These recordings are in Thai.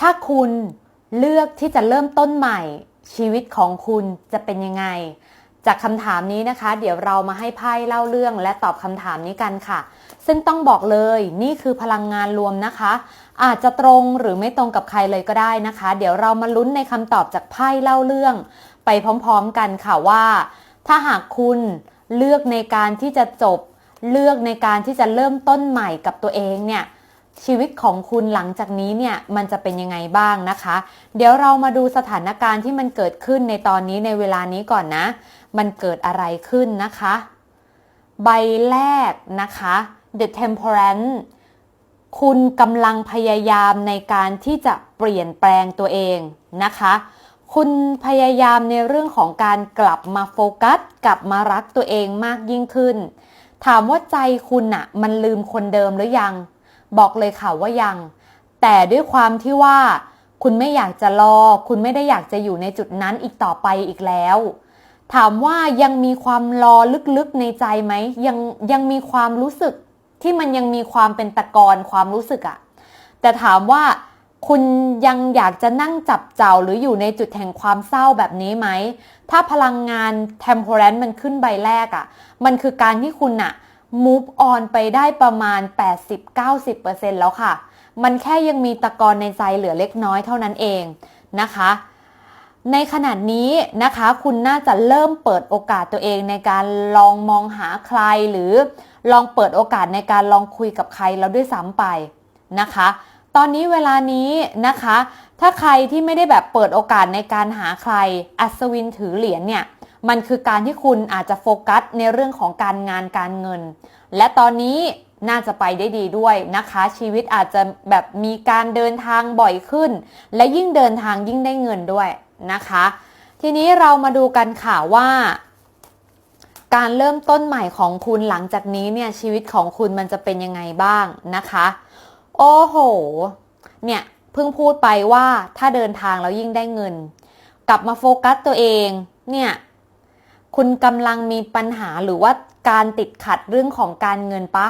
ถ้าคุณเลือกที่จะเริ่มต้นใหม่ ชีวิตของคุณจะเป็นยังไง จากคำถามนี้นะคะ เดี๋ยวเรามาให้ไพ่เล่าเรื่องและตอบคำถามนี้กันค่ะ ซึ่งต้องบอกเลยนี่คือพลังงานรวมนะคะ อาจจะตรงหรือไม่ตรงกับใครเลยก็ได้นะคะ เดี๋ยวเรามาลุ้นในคำตอบจากไพ่เล่าเรื่อง ไปพร้อมๆกันค่ะว่า ถ้าหากคุณเลือกในการที่จะจบ เลือกในการที่จะเริ่มต้นใหม่กับตัวเองเนี่ย ชีวิตของคุณหลังจากนี้เนี่ยมันจะเป็นยังไงบ้างนะคะ เดี๋ยวเรามาดูสถานการณ์ที่มันเกิดขึ้นในตอนนี้ในเวลานี้ก่อนนะ มันเกิดอะไรขึ้นนะคะ ใบแรกนะคะ The Temperance คุณกำลังพยายามในการที่จะเปลี่ยนแปลงตัวเองนะคะ คุณพยายามในเรื่องของการกลับมาโฟกัส กลับมารักตัวเองมากยิ่งขึ้น ถามว่าใจคุณอะมันลืมคนเดิมหรือยัง บอกเลยค่ะว่ายัง แต่ด้วยความที่ว่า คุณไม่อยากจะรอ คุณไม่ได้อยากจะอยู่ในจุดนั้นอีกต่อไปอีกแล้ว ถามว่ายังมีความรอลึกๆในใจไหมยังยังมีความรู้สึกที่มันยังมีความเป็นตะกอนความรู้สึกอะแต่ถามว่าคุณยังอยากจะนั่งจับเจ้าหรืออยู่ในจุดแห่งความเศร้าแบบนี้ไหม ถ้าพลังงาน temperance มันขึ้นใบแรกอะมันคือการที่คุณอะ move on ไปได้ประมาณ 80-90%แล้วค่ะ มันแค่ยังมีตะกอนในใจเหลือเล็กน้อยเท่านั้นเองนะคะ ในขณะนี้นะคะ คุณน่าจะเริ่มเปิดโอกาสตัวเองในการลองมองหาใครหรือลองเปิดโอกาสในการลองคุยกับใครแล้วด้วยซ้ำไปนะคะ ตอนนี้เวลานี้นะคะ ถ้าใครที่ไม่ได้แบบเปิดโอกาสในการหาใคร อัศวินถือเหรียญเนี่ย มันคือการที่คุณอาจจะโฟกัสในเรื่องของการงานการเงิน และตอนนี้น่าจะไปได้ดีด้วยนะคะ ชีวิตอาจจะแบบมีการเดินทางบ่อยขึ้น และยิ่งเดินทางยิ่งได้เงินด้วยนะคะ ทีนี้เรามาดูกันค่ะว่า การเริ่มต้นใหม่ของคุณหลังจากนี้เนี่ยชีวิตของคุณมันจะเป็นยังไงบ้างนะคะ โอ้โห เนี่ยเพิ่งพูดไปว่าถ้าเดินทางแล้วยิ่งได้เงิน กลับมาโฟกัสตัวเอง เนี่ย คุณกำลังมีปัญหาหรือว่าการติดขัดเรื่องของการเงินปะ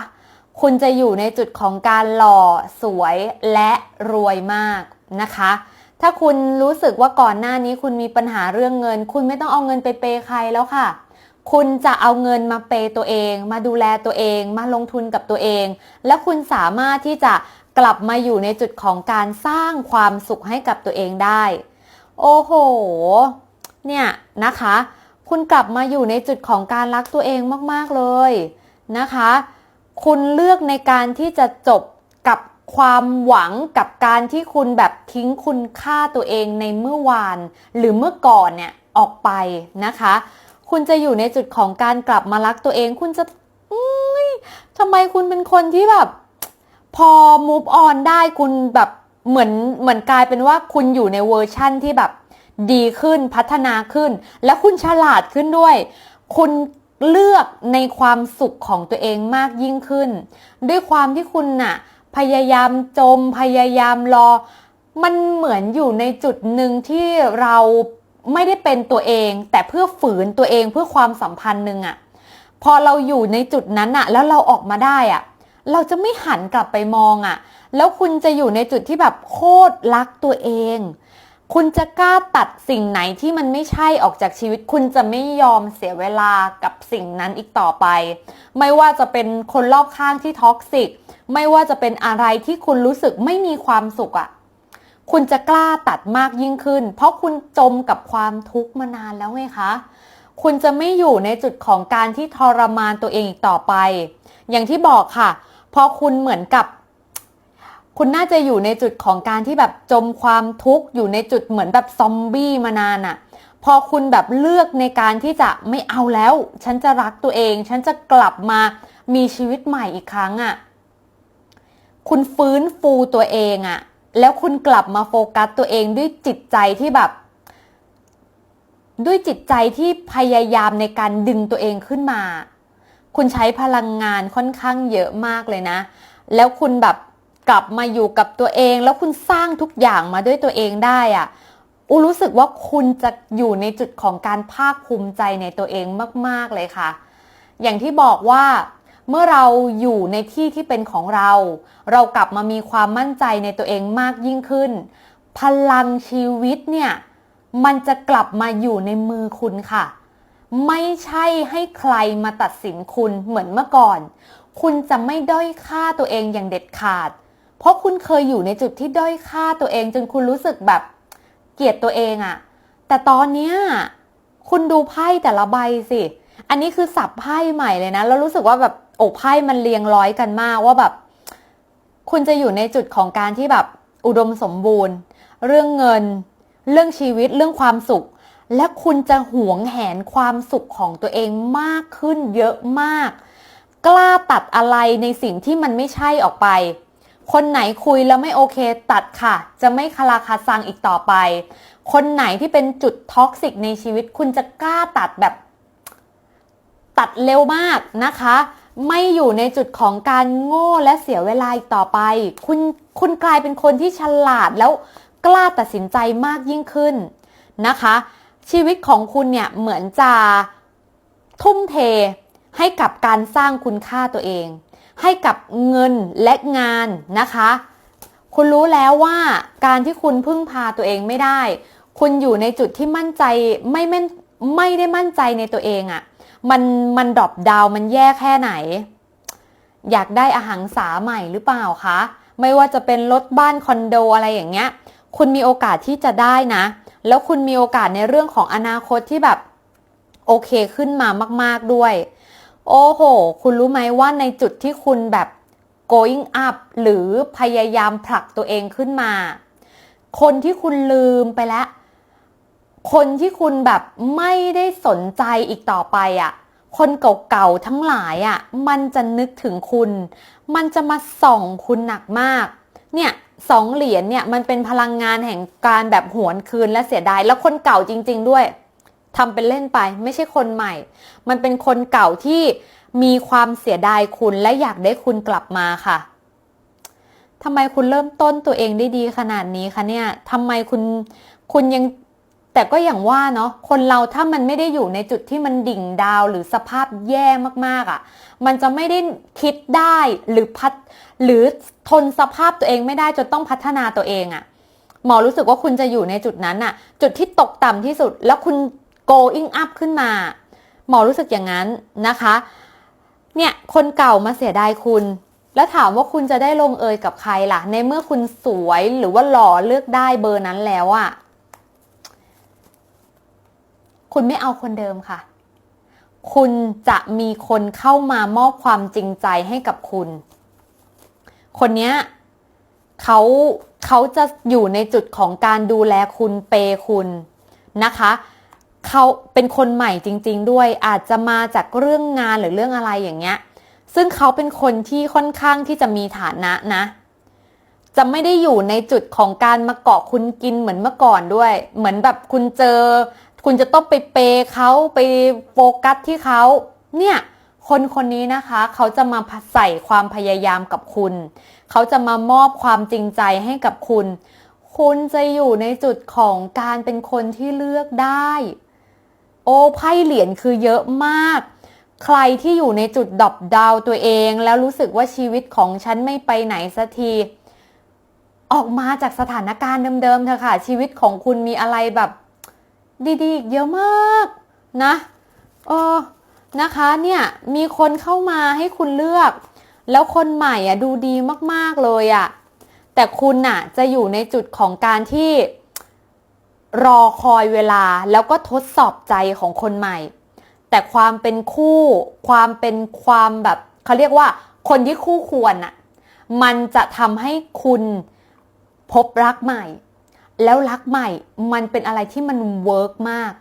คุณจะอยู่ในจุดของการหล่อสวยและรวยมากนะคะ ถ้าคุณรู้สึกว่าก่อนหน้านี้คุณมีปัญหาเรื่องเงิน คุณไม่ต้องเอาเงินไปเปย์ใครแล้วค่ะ คุณจะเอาเงินมาเปย์ตัวเอง มาดูแลตัวเอง มาลงทุนกับตัวเอง และคุณสามารถที่จะกลับมาอยู่ในจุดของการสร้างความสุขให้กับตัวเองได้ โอ้โห เนี่ยนะคะ คุณกลับมาอยู่ในจุดของการรักตัวเองมากๆเลยนะคะ คุณเลือกในการที่จะจบกับความหวังกับการที่คุณแบบทิ้งคุณค่าตัวเองในเมื่อวาน หรือเมื่อก่อนเนี่ยออกไปนะคะ คุณจะอยู่ในจุดของการกลับมารักตัวเอง คุณจะทำไมคุณเป็นคนที่แบบ พอ move on ได้คุณแบบเหมือนเหมือนกลายเป็นว่าคุณอยู่ในเวอร์ชั่นที่แบบ ดีขึ้นพัฒนาขึ้น และคุณฉลาดขึ้นด้วย คุณเลือกในความสุขของตัวเองมากยิ่งขึ้น ด้วยความที่คุณน่ะ พยายามจมพยายามรอ มันเหมือนอยู่ในจุดหนึ่งที่เราไม่ได้เป็นตัวเอง แต่เพื่อฝืนตัวเองเพื่อความสัมพันธ์หนึ่งอะพอเราอยู่ในจุดนั้นอะแล้วเราออกมาได้อะเราจะไม่หันกลับไปมองอะ่ะแล้วคุณจะอยู่ในจุดที่แบบโคตรรักตัวเอง คุณจะกล้าตัดสิ่งไหนที่มันไม่ใช่ออกจากชีวิต คุณจะไม่ยอมเสียเวลากับสิ่งนั้นอีกต่อไป ไม่ว่าจะเป็นคนรอบข้างที่ท็อกซิก ไม่ว่าจะเป็นอะไรที่คุณรู้สึกไม่มีความสุขอะ่ะ คุณจะกล้าตัดมากยิ่งขึ้น เพราะคุณจมกับความทุกข์มานานแล้วไงคะ คุณจะไม่อยู่ในจุดของการที่ทรมานตัวเองอีกต่อไป อย่างที่บอกค่ะ พอคุณเหมือนกับ คุณน่าจะอยู่ในจุดของการที่แบบจมความทุกข์อยู่ในจุดเหมือนแบบซอมบี้มานานอะ่ะพอคุณแบบเลือกในการที่จะไม่เอาแล้ว ฉันจะรักตัวเอง ฉันจะกลับมามีชีวิตใหม่อีกครั้งอะ่ะคุณฟื้นฟูตัวเองอะแล้วคุณกลับมาโฟกัสตัวเองด้วยจิตใจที่แบบ ด้วยจิตใจที่พยายามในการดึงตัวเองขึ้นมา คุณใช้พลังงานค่อนข้างเยอะมากเลยนะ แล้วคุณแบบ กลับมาอยู่กับตัวเอง แล้วคุณสร้างทุกอย่างมาด้วยตัวเองได้อะ่ะอูรู้สึกว่าคุณจะอยู่ในจุดของการภาคภูมิใจในตัวเองมาก ๆ เลยค่ะ อย่างที่บอกว่าเมื่อเราอยู่ในที่ที่เป็นของเรา เรากลับมามีความมั่นใจในตัวเองมากยิ่งขึ้น พลังชีวิตเนี่ย มันจะกลับมาอยู่ในมือคุณค่ะ ไม่ใช่ให้ใครมาตัดสินคุณเหมือนเมื่อก่อน คุณจะไม่ด้อยค่าตัวเองอย่างเด็ดขาด เพราะคุณเคยอยู่ในจุดที่ด้อยค่าตัวเอง จนคุณรู้สึกแบบเกลียดตัวเองอะแต่ตอนเนี้ยคุณดูไพ่แต่ละใบสิ อันนี้คือสับไพ่ใหม่เลยนะ แล้วรู้สึกว่าแบบโอ้ไพ่มันเรียงร้อยกันมากว่าแบบ คุณจะอยู่ในจุดของการที่แบบอุดมสมบูรณ์ เรื่องเงิน เรื่องชีวิตเรื่องความสุข และคุณจะหวงแหนความสุขของตัวเองมากขึ้นเยอะมาก กล้าตัดอะไรในสิ่งที่มันไม่ใช่ออกไป คนไหนคุยแล้วไม่โอเคตัดค่ะ จะไม่คาราคาซังอีกต่อไป คนไหนที่เป็นจุดท็อกซิกในชีวิตคุณจะกล้าตัดแบบ ตัดเร็วมากนะคะ ไม่อยู่ในจุดของการโง่และเสียเวลาอีกต่อไป คุณคุณกลายเป็นคนที่ฉลาดแล้วกล้าตัดสินใจมากยิ่งขึ้นนะคะ ชีวิตของคุณเนี่ยเหมือนจะทุ่มเทให้กับการสร้างคุณค่าตัวเอง ให้กับเงินและงานนะคะ คุณรู้แล้วว่าการที่คุณพึ่งพาตัวเองไม่ได้ คุณอยู่ในจุดที่มั่นใจไม่ไม่ไม่ได้มั่นใจในตัวเองอะ่ะมันมันดรอปดาวมันแย่แค่ไหน อยากได้อาหารสาใหม่หรือเปล่าคะไม่ว่าจะเป็นรถบ้านคอนโดอะไรอย่างเงี้ย คุณมีโอกาสที่จะได้นะ แล้วคุณมีโอกาสในเรื่องของอนาคตที่แบบโอเคขึ้นมามาก ๆด้วย โอ้โห คุณรู้ไหมว่าในจุดที่คุณแบบ going up หรือพยายามผลักตัวเองขึ้นมา คนที่คุณลืมไปแล้ว คนที่คุณแบบไม่ได้สนใจอีกต่อไปอะ่ะ คนเก่าๆทั้งหลายอะ่ะ มันจะนึกถึงคุณ มันจะมาส่องคุณหนักมาก เนี่ยสองเหรียญเนี่ยมันเป็นพลังงานแห่งการแบบหวนคืนและเสียดาย แล้วคนเก่าจริง ๆ ด้วย ทำเป็นเล่นไป ไม่ใช่คนใหม่ มันเป็นคนเก่าที่มีความเสียดายคุณและอยากได้คุณกลับมาค่ะทำไมคุณเริ่มต้นตัวเองได้ดีขนาดนี้คะเนี่ยทำไมคุณคุณยังแต่ก็อย่างว่าเนาะคนเราถ้ามันไม่ได้อยู่ในจุดที่มันดิ่งดาวหรือสภาพแย่มากๆอะ่ะ มันจะไม่ได้คิดได้หรือพัฒหรือทนสภาพตัวเองไม่ได้จนต้องพัฒนาตัวเองอะ่ะหมอรู้สึกว่าคุณจะอยู่ในจุดนั้นอะ่ะ จุดที่ตกต่ำที่สุด แล้วคุณ going up ขึ้นมา หมอรู้สึกอย่างนั้นนะคะ เนี่ยคนเก่ามาเสียดายคุณ แล้วถามว่าคุณจะได้ลงเอยกับใครล่ะ ในเมื่อคุณสวยหรือว่าหล่อเลือกได้เบอร์นั้นแล้วอะ่ะคุณไม่เอาคนเดิมค่ะ คุณจะมีคนเข้ามามอบความจริงใจให้กับคุณ คนเนี้ยเขาเขาจะอยู่ในจุดของการดูแลคุณเปย์คุณนะคะ เขาเป็นคนใหม่จริง ๆ ด้วยอาจจะมาจากเรื่องงานหรือเรื่องอะไรอย่างเงี้ย ซึ่งเขาเป็นคนที่ค่อนข้างที่จะมีฐานะนะ จะไม่ได้อยู่ในจุดของการมาเกาะคุณกินเหมือนเมื่อก่อนด้วย เหมือนแบบคุณเจอ คุณจะต้องไปเปย์เขาไปโฟกัสที่เขาเนี่ยคนคนนี้นะคะเขาจะมาใส่ความพยายามกับคุณ เขาจะมามอบความจริงใจให้กับคุณ คุณจะอยู่ในจุดของการเป็นคนที่เลือกได้ โอ้ไพ่เหรียญคือเยอะมาก ใครที่อยู่ในจุดดอปดาวตัวเอง แล้วรู้สึกว่าชีวิตของฉันไม่ไปไหนสักที ออกมาจากสถานการณ์เดิมๆเถอะค่ะ ชีวิตของคุณมีอะไรแบบ ดีๆอีกเยอะมากนะเออนะคะเนี่ยมีคนเข้ามาให้คุณเลือก แล้วคนใหม่อะดูดีมากๆเลยอะแต่คุณน่ะจะอยู่ในจุดของการที่ รอคอยเวลาแล้วก็ทดสอบใจของคนใหม่ แต่ความเป็นคู่ ความเป็นความแบบเขาเรียกว่า คนที่คู่ควรน่ะมันจะทำให้คุณพบรักใหม่ แล้วรักใหม่มันเป็นอะไรที่มันเวิร์กมาก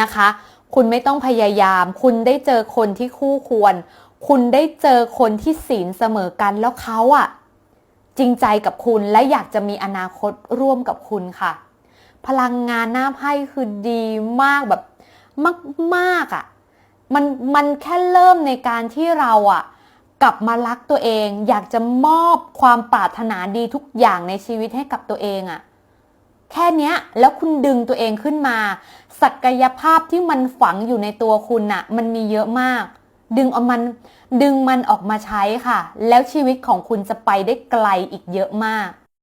นะคะ คุณไม่ต้องพยายาม คุณได้เจอคนที่คู่ควร คุณได้เจอคนที่ศีลเสมอกันแล้วเขาอะจริงใจกับคุณและอยากจะมีอนาคตร่วมกับคุณค่ะ พลังงานหน้าไพ่คือดีมากแบบมากๆอะ่ะมันมันแค่เริ่มในการที่เราอะ่ะกลับมารักตัวเอง อยากจะมอบความปรารถนาดีทุกอย่างในชีวิตให้กับตัวเองอะ่ะแค่เนี้ยแล้วคุณดึงตัวเองขึ้นมา ศักยภาพที่มันฝังอยู่ในตัวคุณน่ะ มันมีเยอะมาก ดึงเอามันดึงมันออกมาใช้ค่ะ แล้วชีวิตของคุณจะไปได้ไกลอีกเยอะมาก